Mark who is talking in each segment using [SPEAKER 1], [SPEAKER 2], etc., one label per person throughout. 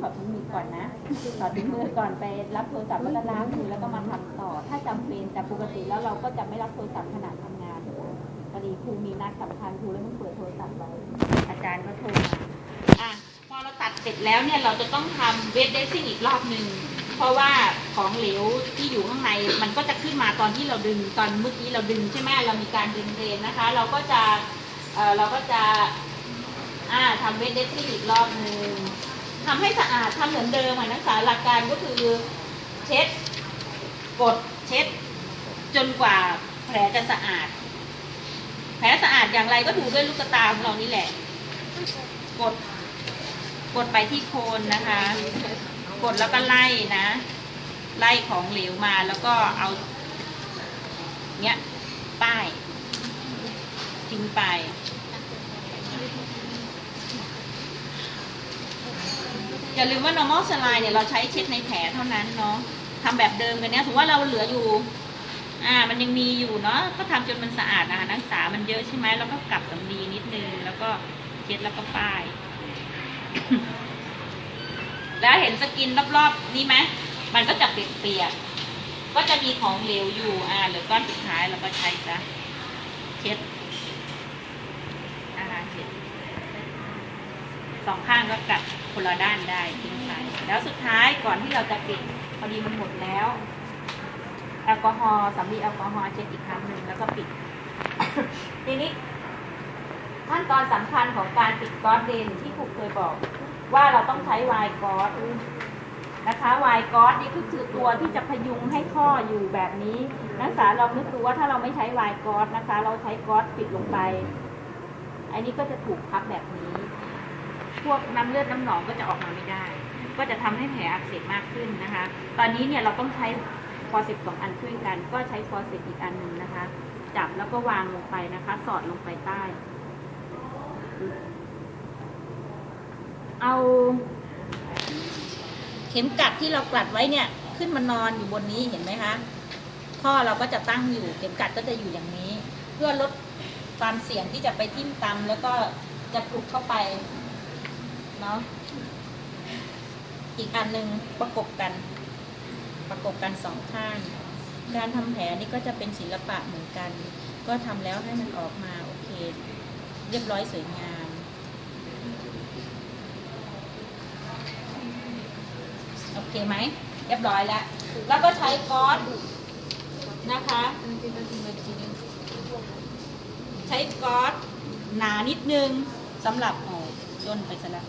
[SPEAKER 1] ถอดถุงมือก่อนนะถอดถุงมือก่อนไปรับโทรศัพท์แล้วก็ล้างมือแล้วก็มาทำต่อ ถ้าจำเป็นแต่ปกติแล้วเราก็จะไม่รับโทรศัพท์ขณะทำงานพอดีครูมีนัดสำคัญครูเลยต้องเปิดโทรศัพท์ไว้อาจารย์ก็โทรมาอะพอเราตัดเสร็จแล้วเนี่ยเราจะต้องทำเวทเดซิ่งอีกรอบหนึ่งเพราะว่าของเหลวที่อยู่ข้างในมันก็จะขึ้นมาตอนที่เราดึงตอนเมื่อกี้เราดึงใช่ไหมเรามีการดึงเรนนะคะ เราก็จะเออเราก็จะอ่าทำเวทเดสซิ่งอีกรอบหนึ่ง ทำให้สะอาดทำเหมือนเดิมอะนักศึกษาหลักการก็คือเช็ดกดเช็ด จนกว่าแผลจะสะอาด แผลสะอาดอย่างไรก็ถูด้วยลูกตาของเรานี่แหละ กด กดไปที่โคนนะคะ กดแล้วก็ไล่นะ ไล่ของเหลวมาแล้วก็เอาเนี้ยป้ายทิ้งไป อย่าลืมว่า normal saline เนี่ยเราใช้เช็ดในแผลเท่านั้นเนาะทำแบบเดิมกันเนี้ยถือว่าเราเหลืออยู่ อ่า มันยังมีอยู่เนาะก็ทำจนมันสะอาดนะคะนักศึกษามันเยอะใช่ไหมแล้วก็กลับสำลีนิดนึงแล้วก็เช็ดแล้วก็ป้าย แล้วเห็นสกินรอบๆนี้ไหมมันก็จะเปียกๆก็จะมีของเหลวอยู่ อ่าเหลือก้อนสุดท้ายเราก็ใช้ซะเช็ดนะคะเช็ดสองข้างก็กัด คนละด้านได้ทิ้งไปแล้วสุดท้ายก่อนที่เราจะปิดพอดีมันหมดแล้วแอลกอฮอล์สำลีแอลกอฮอล์เช็ดอีกครั้งหนึ่งแล้วก็ปิด ทีนี้ขั้นตอนสำคัญของการปิดก๊อซเดนที่ครูเคยบอก ว่าเราต้องใช้ไวน์ก๊อซนะคะไวน์ก๊อซนี่คือคือตัวที่จะพยุงให้ข้ออยู่แบบนี้นักศึกษาลองนึกดูว่าถ้าเราไม่ใช้ไวน์ก๊อซนะคะ เราใช้ก๊อซปิดลงไป อันนี้ก็จะถูกพับแบบนี้ พวกน้ำเลือดน้ำหนองก็จะออกมาไม่ได้ ก็จะทำให้แผลอักเสบมากขึ้นนะคะ ตอนนี้เนี่ยเราต้องใช้ฟอร์เซปสองอันช่วยกัน ก็ใช้ฟอร์เซปอีกอันหนึ่งนะคะ จับแล้วก็วางลงไปนะคะ สอดลงไปใต้ เอาเข็มกัดที่เรากลัดไว้เนี่ย ขึ้นมานอนอยู่บนนี้เห็นไหมคะข้อเราก็จะตั้งอยู่เข็มกัดก็จะอยู่อย่างนี้ เพื่อลดความเสี่ยงที่จะไปทิ่มตำแล้วก็จะปลุกเข้าไป เนาะอีกอันหนึ่งประกบกัน ประกบกันสองข้าง การทำแผลนี่ก็จะเป็นศิลปะเหมือนกัน ก็ทำแล้วให้มันออกมาโอเค เรียบร้อยสวยงาม โอเคไหม เรียบร้อยแล้ว แล้วก็ใช้ก๊อซนะคะ ใช้ก๊อซหนานิดนึงสำหรับโอ้ย่นไปซะแล้ว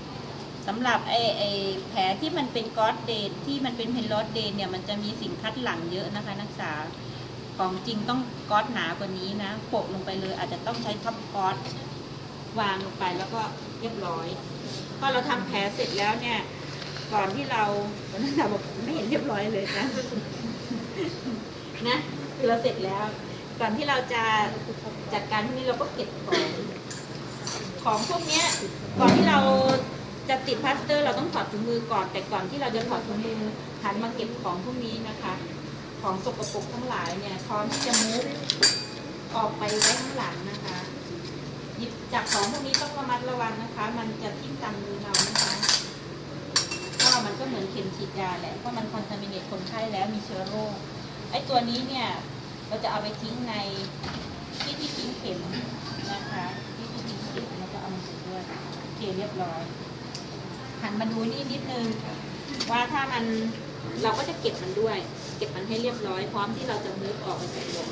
[SPEAKER 1] สำหรับไอ้ไอ้แผลที่มันเป็นก๊อซเดนที่มันเป็นเพนลอสเดนเนี่ยมันจะมีสิ่งคัดหลังเยอะนะคะ นักศึกษาของจริงต้องก๊อซหนากว่านี้นะโปะลงไปเลย อาจจะต้องใช้ท็อปก๊อซวางลงไปแล้วก็เรียบร้อยพอเราทำแผลเสร็จแล้วเนี่ย ก่อนที่เรานนั้นเราบอกไม่เห็นเรียบร้อยเลยนะนะคือเราเสร็จแล้ว ก่อนที่เราจะจัดการพวกนี้เราก็เก็บของของพวกนี้ก่อนที่เรา จะติดพลาสเตอร์เราต้องถอดถุงมือก่อน แต่ก่อนที่เราจะถอดถุงมือหันมาเก็บของพวกนี้นะคะ ของสกปรกทั้งหลายเนี่ยพร้อมที่จะมุดออกไปไว้ข้างหลังนะคะหยิบจับของพวกนี้ต้องระมัดระวังนะคะ มันจะทิ่มตำมือเรานะคะก็มันก็เหมือนเข็มฉีดยาแหละเพราะมันคอนทามิเนตคนไข้แล้วมีเชื้อโรคไอ้ตัวนี้เนี่ยเราจะเอาไปทิ้งในที่ที่ทิ้งเข็มนะคะ ที่ที่ทิ้งเข็มเราจะเอามาใส่ด้วยโอเคเรียบร้อย หันมาดูนี่นิดนึงว่าถ้ามันเราก็จะเก็บมันด้วย เก็บมันให้เรียบร้อย พร้อมที่เราจะมือออกไปจากวง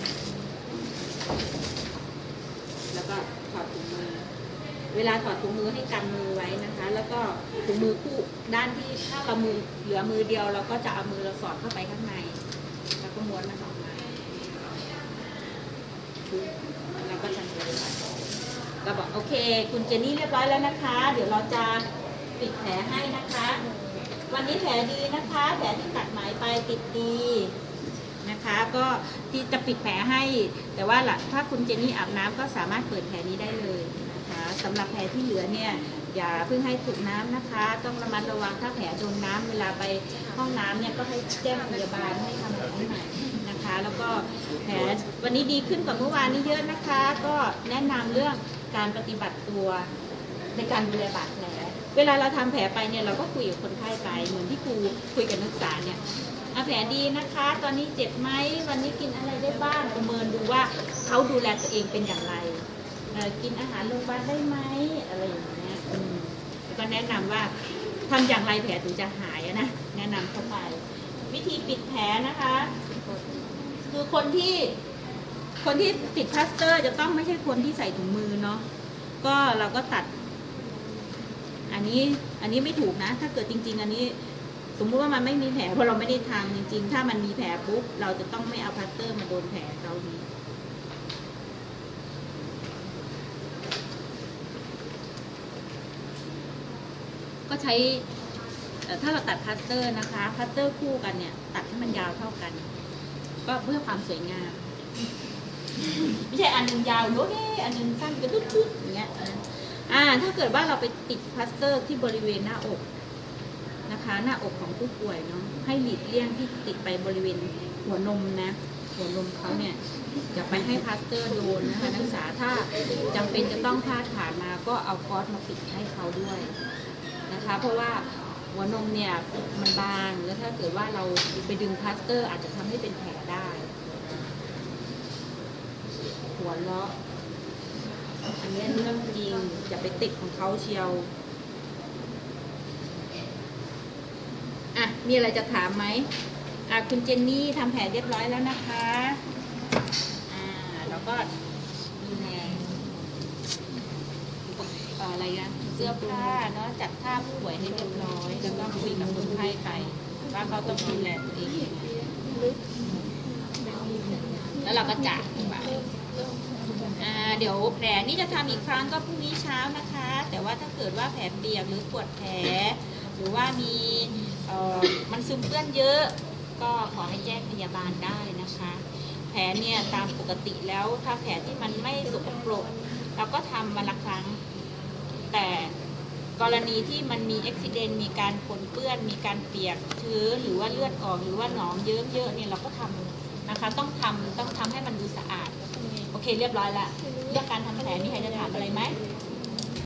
[SPEAKER 1] แล้วก็ถอดถุงมือ เวลาถอดถุงมือให้กันมือไว้นะคะ แล้วก็ถุงมือคู่ด้านที่ถ้าเรามือเหลือมือเดียว เราก็จะเอามือเราสอดเข้าไปข้างใน แล้วก็ม้วนมันออกมาแล้วก็จะม้วนมันเราบอกโอเค คุณเจนนี่เรียบร้อยแล้วนะคะ เดี๋ยวเราจะ ปิดแผลให้นะคะ วันนี้แผลดีนะคะ แผลที่ตัดไหมไปติดดีนะคะ ก็ที่จะปิดแผลให้ แต่ว่าละถ้าคุณเจนี่อาบน้ำก็สามารถเปิดแผลนี้ได้เลยนะคะสำหรับแผลที่เหลือเนี่ยอย่าเพิ่งให้ถูกน้ำนะคะ ต้องระมัดระวังถ้าแผลโดนน้ำเวลาไปห้องน้ำเนี่ยก็ให้แจ้งพยาบาลให้ทำแผลให้ใหม่นะคะ แล้วก็แผลวันนี้ดีขึ้นกว่าเมื่อวานนี้เยอะนะคะ ก็แนะนำเรื่องการปฏิบัติตัวในการดูแลบาดแผล เวลาเราทำแผลไปเนี่ยเราก็คุยกับคนไข้ไป เหมือนที่ครูคุยกับนักศึกษาเนี่ยอะแผลดีนะคะ ตอนนี้เจ็บไหมวันนี้กินอะไรได้บ้างประเมินดูว่าเขาดูแลตัวเองเป็นอย่างไรกินอาหารโรงพยาบาลได้ไหมอะไรอย่างเงี้ยแล้วก็แนะนำว่าทำอย่างไรแผลถึงจะหายนะแนะนำเข้าไป วิธีปิดแผลนะคะ คือคนที่คนที่ติดพลาสเตอร์จะต้องไม่ใช่คนที่ใส่ถุงมือเนาะก็เราก็ตัด อันนี้อันนี้ไม่ถูกนะ ถ้าเกิดจริง ๆ อันนี้ สมมุติว่ามันไม่มีแผลเพราะเราไม่ได้ทำจริง ๆ ถ้ามันมีแผลปุ๊บเราจะต้องไม่เอาพลาสเตอร์มาโดนแผลเราดีก็ใช้ถ้าเราตัดพลาสเตอร์นะคะพลาสเตอร์คู่กันเนี่ย ตัดให้มันยาวเท่ากัน ก็เพื่อความสวยงาม ไม่ใช่อันหนึงยาวโยเดอันหนึงสั้นกระดุดๆอย่างเงี้ย อ่าถ้าเกิดว่าเราไปติดพลาสเตอร์ที่บริเวณหน้าอกนะคะ หน้าอกของผู้ป่วยเนาะให้หลีกเลี่ยงที่ติดไปบริเวณหัวนมนะ หัวนมเขาเนี่ยอย่าไปให้พลาสเตอร์โดนนะคะนักศึกษาถ้าจำเป็นจะต้องพาดผ่านมาก็เอาก๊อซมาปิดให้เขาด้วยนะคะ เพราะว่าหัวนมเนี่ยมันบางแล้วถ้าเกิดว่าเราไปดึงพลาสเตอร์ อาจจะทำให้เป็นแผลได้ หัวเราะ อันนี้เรื่องจริงอย่าไปติดของเขาเชียว อะ มีอะไรจะถามไหมอะคุณเจนนี่ทำแผลเรียบร้อยแล้วนะคะ อ่า แล้วก็ดูแลอะไรนะเสื้อผ้าเนาะจัดผ้าผู้ป่วยให้เรียบร้อยแล้วก็คุยกับคนไข้ไปว่าเขาต้องดูแลตัวเองยังไงแล้วเราก็จ่า เดี๋ยวแผลนี่จะทำอีกครั้งก็พรุ่งนี้เช้านะคะ แต่ว่าถ้าเกิดว่าแผลเปียกหรือปวดแผล หรือว่ามีมันซึมเปื้อนเยอะ ก็ขอให้แจ้งพยาบาลได้นะคะ แผลเนี่ยตามปกติแล้วถ้าแผลที่มันไม่สกปรกเราก็ทำวันละครั้ง แต่กรณีที่มันมีอุบิเหตุมีการปนเปื้อน มีการเปียกชื้นหรือว่าเลือดออกหรือว่าหนองเยิ้มเยอะเนี่ยเราก็ทำนะคะ ต้องทำต้องทำให้มันดูสะอาด เคเรียบร้อยละเรื่องการทำแผลมีใครจะถามอะไรไหม